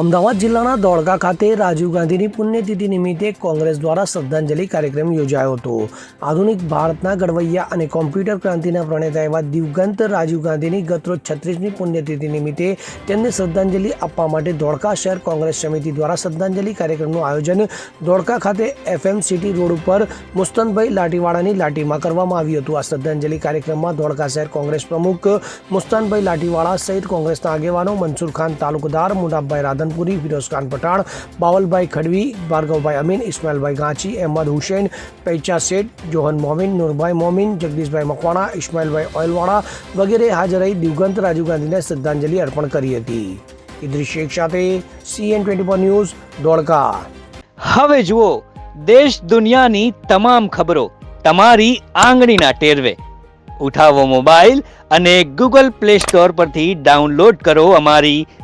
અમદાવાદ જિલ્લાના દોડકા ખાતે રાજીવ ગાંધીની પુણ્યતિથિ નિમિત્તે કોંગ્રેસ દ્વારા શ્રદ્ધાંજલિ કાર્યક્રમ યોજાયો હતો. આધુનિક ભારતના ઘડવૈયા અને કોમ્પ્યુટર ક્રાંતિના પ્રણેતા એવા દિવગંત રાજીવ ગાંધીની ગતરોજ છત્રીસમી પુણ્યતિથિ નિમિત્તે તેમને શ્રદ્ધાંજલિ આપવા માટે ધોળકા શહેર કોંગ્રેસ સમિતિ દ્વારા શ્રદ્ધાંજલિ કાર્યક્રમનું આયોજન ધોળકા ખાતે એફએમ સિટી રોડ ઉપર મુસ્તનભાઈ લાટીવાળાની લાટીમાં કરવામાં આવ્યું હતું. આ શ્રદ્ધાંજલિ કાર્યક્રમમાં ધોળકા શહેર કોંગ્રેસ પ્રમુખ મુસ્તનભાઈ લાટીવાળા સહિત કોંગ્રેસના આગેવાનો મનસુર ખાન તાલુકદાર, મુનાફભાઈ રાધનપુરી ફિરોઝખાન પઠાણ બાવલભાઈ ખડવી ભાર્ગવભાઈ અમીન ઇસ્માઇલભાઈ ગાંચી અહેમદ હુસેન પૈચા શેઠ જોહન મોમીન નૂરભાઈ મોમીન જગદીશભાઈ મકવાણા ઇસ્માઇલભાઈ ઓઇલવાળા વગેરે હાજર રહી દિવગંત રાજીવ ગાંધીને શ્રદ્ધાંજલિ અર્પણ કરી હતી. ઇદ્રિસ શેખ સાથે CN twenty four news Dholka હવે જુઓ, દેશ દુનિયાની તમામ ખબરો, તમારી આંગળીના ટેરવે. ઉઠાવો મોબાઈલ અને ગૂગલ પ્લે સ્ટોર પરથી ડાઉનલોડ કરો અમારી